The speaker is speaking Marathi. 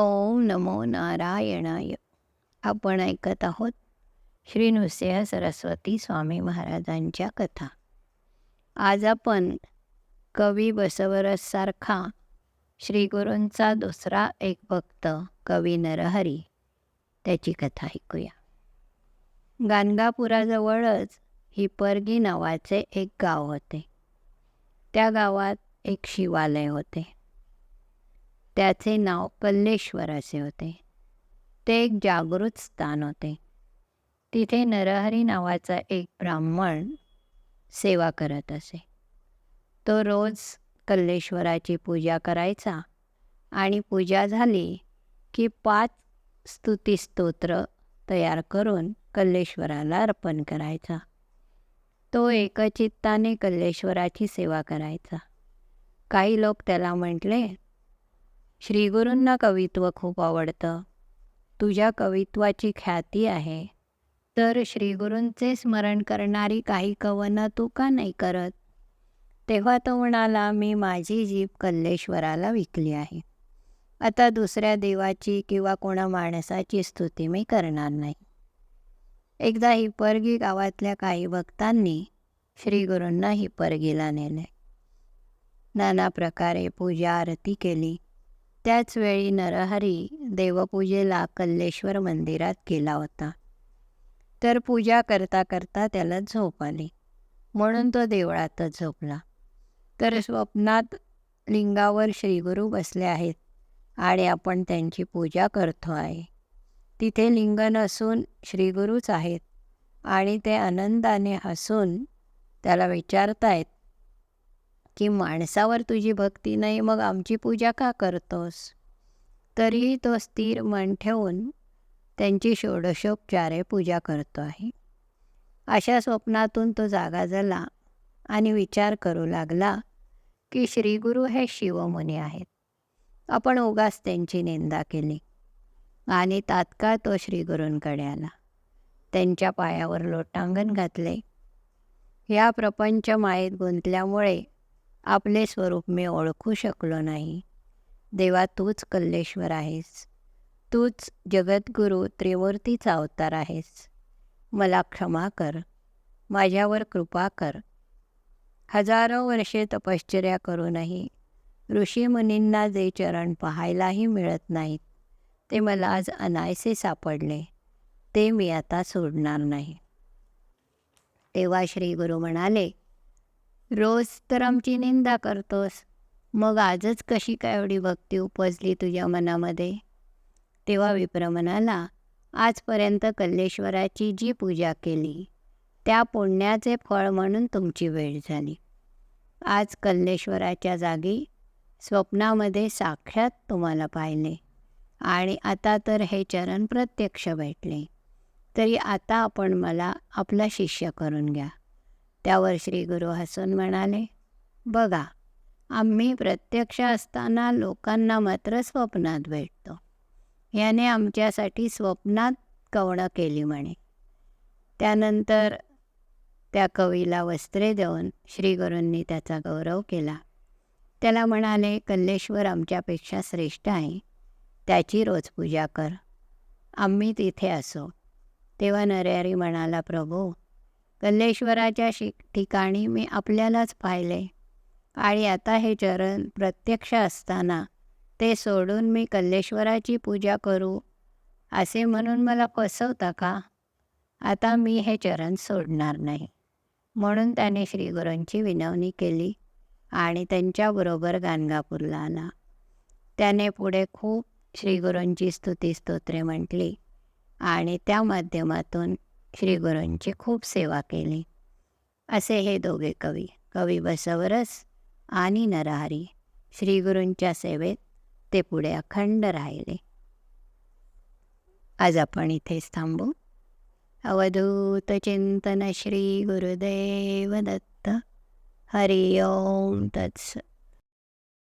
ओम नमो नारायणाय. आपण ऐकत आहोत श्री नृसिंह सरस्वती स्वामी महाराजांच्या कथा. आज आपण कवी बसवरससारखा श्रीगुरूंचा दुसरा एक भक्त कवी नरहरी त्याची कथा ऐकूया. गाणगापुराजवळच हिपर्गी नावाचे एक गाव होते. त्या गावात एक शिवालय होते. त्याचे नाव कल्लेश्वर असे होते. ते एक जागृत स्थान होते. तिथे नरहरी नावाचा एक ब्राह्मण सेवा करत असे. तो रोज कल्लेश्वराची पूजा करायचा आणि पूजा झाली की पाच स्तुतिस्तोत्र तयार करून कल्लेश्वराला अर्पण करायचा. तो एकचित्ताने कल्लेश्वराची सेवा करायचा. काही लोक त्याला म्हटले श्रीगुरूंना कवित्व खूप आवडतं. तुझ्या कवित्वाची ख्याती आहे. तर श्रीगुरूंचे स्मरण करणारी काही कवनं तू का नाही करत? तेव्हा तो म्हणाला मी माझी जीभ कल्लेश्वराला विकली आहे. आता दुसऱ्या देवाची किंवा कोणा माणसाची स्तुती मी करणार नाही. एकदा हिपरगी गावातल्या काही भक्तांनी श्रीगुरूंना हिपरगीला नेले. नाना प्रकारे पूजा आरती केली. त्याच वेळी नरहरी देवपूजेला कल्लेश्वर मंदिरात गेला होता. तर पूजा करता करता त्याला झोप आली. म्हणून तो देवळातच झोपला. तर स्वप्नात लिंगावर श्रीगुरू बसले आहेत आणि आपण त्यांची पूजा करतो आहे. तिथे लिंग नसून श्रीगुरूच आहेत आणि ते आनंदाने हसून त्याला विचारतायत की माणसावर तुझी भक्ती नाही मग आमची पूजा का करतोस? तरीही तो स्थिर मन ठेवून त्यांची षोडशोपचारे पूजा करतो आहे. अशा स्वप्नातून तो जागा झाला आणि विचार करू लागला की श्रीगुरू हे शिवमुनी आहेत. आपण उगाच त्यांची निंदा केली आणि तात्काळ तो श्रीगुरूंकडे आला. त्यांच्या पायावर लोटांगण घातले. या प्रपंच मायेत गुंतल्यामुळे आपले स्वरूप मी ओळखू शकलो नाही. देवा तूच कल्लेश्वर आहेस. तूच जगद्गुरू त्रिमूर्तीचा अवतार आहेस. मला क्षमा कर. माझ्यावर कृपा कर. हजारो वर्षे तपश्चर्या करूनही ऋषीमुनींना जे चरण पाहायलाही मिळत नाहीत ते मला आज अनायसे सापडले. ते मी आता सोडणार नाही. तेव्हा श्री गुरु म्हणाले रोज तर आमची निंदा करतोस. मग आजच कशी काय एवढी भक्ती उपजली तुझ्या मनामध्ये? तेव्हा विप्र म्हणाला आजपर्यंत कल्लेश्वराची जी पूजा केली त्या पुण्याचे फळ म्हणून तुमची वेळ झाली. आज कल्लेश्वराच्या जागी स्वप्नामध्ये साक्षात तुम्हाला पाहिले. आणि आता तर हे चरण प्रत्यक्ष भेटले. तरी आता आपण मला आपला शिष्य करून घ्या. त्यावर श्री गुरु हसून म्हणाले बघा आम्ही प्रत्यक्ष असताना लोकांना मात्र स्वप्नात भेटतो. याने आमच्यासाठी स्वप्नात कवणं केली म्हणे. त्यानंतर त्या कवीला वस्त्रे देऊन श्रीगुरूंनी त्याचा गौरव केला. त्याला म्हणाले कल्लेश्वर आमच्यापेक्षा श्रेष्ठ आहे. त्याची रोज पूजा कर. आम्ही तिथे असो. तेव्हा नरहरी म्हणाला प्रभू कल्लेश्वराच्या शि ठिकाणी मी आपल्यालाच पाहिले. आणि आता हे चरण प्रत्यक्ष असताना ते सोडून मी कल्लेश्वराची पूजा करू असे म्हणून मला फसवता का? आता मी हे चरण सोडणार नाही. म्हणून त्याने श्रीगुरूंची विनवणी केली आणि त्यांच्याबरोबर गाणगापूरला आला त्याने पुढे खूप श्रीगुरूंची स्तुती स्तोत्रे म्हटली आणि त्या माध्यमातून श्रीगुरूंची खूप सेवा केली. असे हे दोघे कवी कवी बसवरस आणि नरहरी श्रीगुरूंच्या सेवेत ते पुढे अखंड राहिले. आज आपण इथेच थांबू. अवधूत चिंतन श्री गुरुदेव दत्त. हरि ओम तत्स